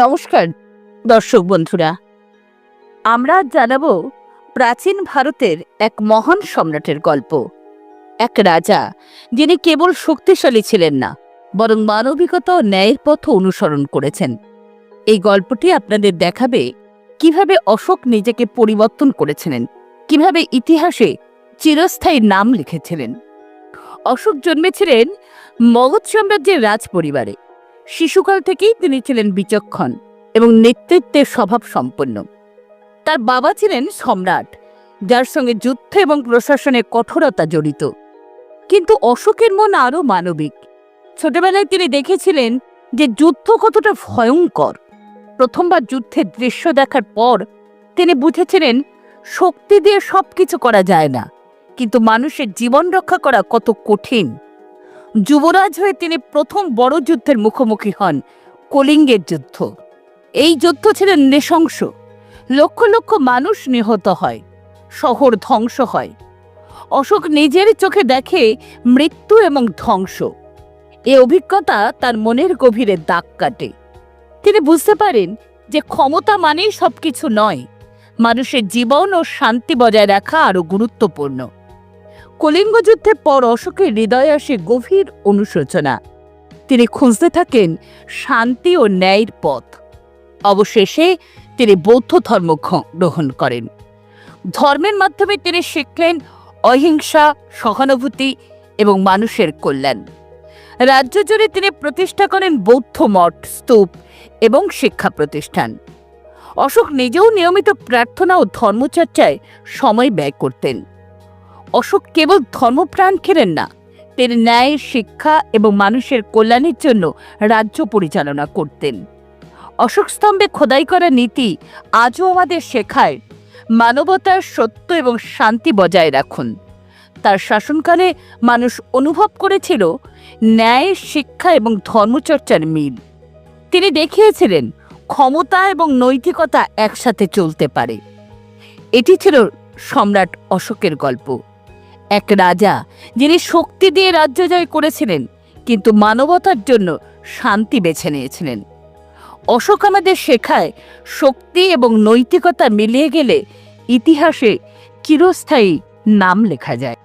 নমস্কার, দর্শক বন্ধুরা। আমরা জানাব প্রাচীন ভারতের এক মহান সম্রাটের গল্প। এক রাজা যিনি কেবল শক্তিশালী ছিলেন না, বরং মানবিকতা ও ন্যায়ের পথ অনুসরণ করেছেন। এই গল্পটি আপনাদের দেখাবে কীভাবে অশোক নিজেকে পরিবর্তন করেছিলেন, কীভাবে ইতিহাসে চিরস্থায়ী নাম লিখেছিলেন। অশোক জন্মেছিলেন মগধ সাম্রাজ্যের রাজ পরিবারে শিশুকাল থেকেই তিনি ছিলেন বিচক্ষণ এবং নেতৃত্বের স্বভাব সম্পন্ন। তার বাবা ছিলেন সম্রাট, যার সঙ্গে যুদ্ধ এবং প্রশাসনের কঠোরতা জড়িত। কিন্তু অশোকের মন আরও মানবিক। ছোটবেলায় তিনি দেখেছিলেন যে যুদ্ধ কতটা ভয়ঙ্কর। প্রথমবার যুদ্ধের দৃশ্য দেখার পর তিনি বুঝেছিলেন, শক্তি দিয়ে সব কিছু করা যায় না। কিন্তু মানুষের জীবন রক্ষা করা কত কঠিন। যুবরাজ হয়ে তিনি প্রথম বড় যুদ্ধের মুখোমুখি হন, কলিঙ্গের যুদ্ধ। এই যুদ্ধ ছিলেন নৃশংস। লক্ষ লক্ষ মানুষ নিহত হয়, শহর ধ্বংস হয়। অশোক নিজের চোখে দেখে মৃত্যু এবং ধ্বংস। এ অভিজ্ঞতা তার মনের গভীরে দাগ কাটে। তিনি বুঝতে পারেন যে ক্ষমতা মানেই সবকিছু নয়, মানুষের জীবন ও শান্তি বজায় রাখা আরও গুরুত্বপূর্ণ। কলিঙ্গ যুদ্ধের পর অশোকের হৃদয়ে আসে গভীর অনুশোচনা। তিনি খুঁজতে থাকেন শান্তি ও ন্যায়ের পথ। অবশেষে তিনি বৌদ্ধ ধর্ম গ্রহণ করেন। ধর্মের মাধ্যমে তিনি শিখলেন অহিংসা, সহানুভূতি এবং মানুষের কল্যাণ। রাজ্য জুড়ে তিনি প্রতিষ্ঠা করেন বৌদ্ধ মঠ, স্তূপ এবং শিক্ষা প্রতিষ্ঠান। অশোক নিজেও নিয়মিত প্রার্থনা ও ধর্মচর্চায় সময় ব্যয় করতেন। অশোক কেবল ধর্মপ্রাণ ছিলেন না। তিনি ন্যায় শিক্ষা এবং মানুষের কল্যাণের জন্য রাজ্য পরিচালনা করতেন। অশোক স্তম্ভে খোদাই করা নীতি আজও আমাদের শেখায়, মানবতার সত্য এবং শান্তি বজায় রাখুন। তার শাসনকালে মানুষ অনুভব করেছিল ন্যায় শিক্ষা এবং ধর্মচর্চার মিল। তিনি দেখিয়েছিলেন ক্ষমতা এবং নৈতিকতা একসাথে চলতে পারে। এটি ছিল সম্রাট অশোকের গল্প। এক রাজা যিনি শক্তি দিয়ে রাজ্য জয় করেছিলেন, কিন্তু মানবতার জন্য শান্তি বেছে নিয়েছিলেন। অশোক আমাদের শেখায় শক্তি এবং নৈতিকতা মিলিয়ে গেলে ইতিহাসে চিরস্থায়ী নাম লেখা যায়।